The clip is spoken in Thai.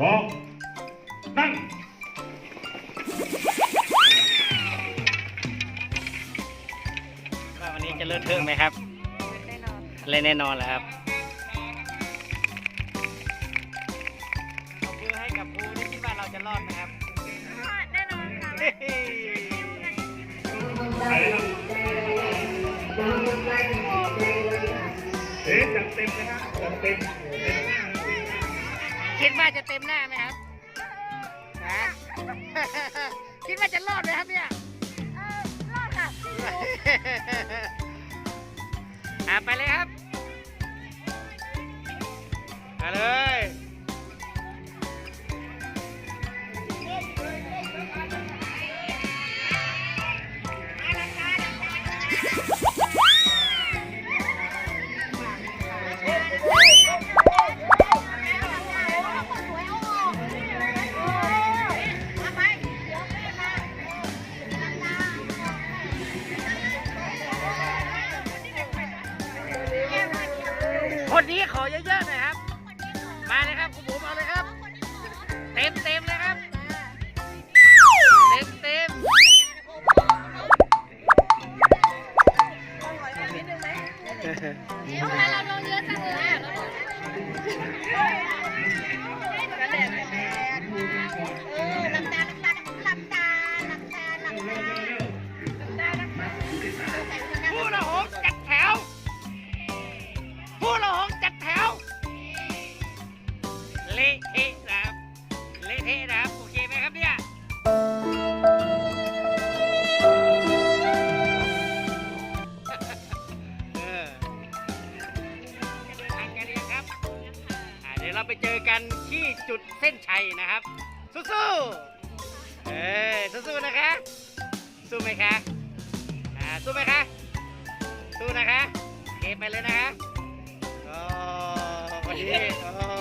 สองนั่งว่าวันนี้จะเลือดเทิงไหมครับแน่นอนเล่นแน่นอนแหล้วครับขอบคุณให้กับครูที่คิดว่าเราจะรอดไหมครับ แน่นอนค่ะเฮ้ยไปเลยครับเอ๊ะจัดเต็มเลยฮะจัดเต็ม คิดว่าจะเต็มหน้าไหมครับฮะคิดว่าจะรอดไหมครับเนี่ยเออรอดค่ะอะไปเลยครับ มาเลย คนนี้ขอเยอะๆหน่อยครับ มาเลยครับคุณผมเอาเลยครับ เต็มเต็มๆเลยครับ เต็มเต็มเราลงเยอะจังเลย เทะนะครับเละเทะนะครับโอเคไหมครับเนี่ยเออจะเดินทางกันหรือยังครับอ่าเดี๋ยวเราไปเจอกันที่จุดเส้นชัยนะครับ สู้ๆเออสู้ๆนะคะ สู้ไหมคะอ่าสู้ไหมคะสู้นะคะ เกมไปเลยนะคะโอ้วันนี้โอ้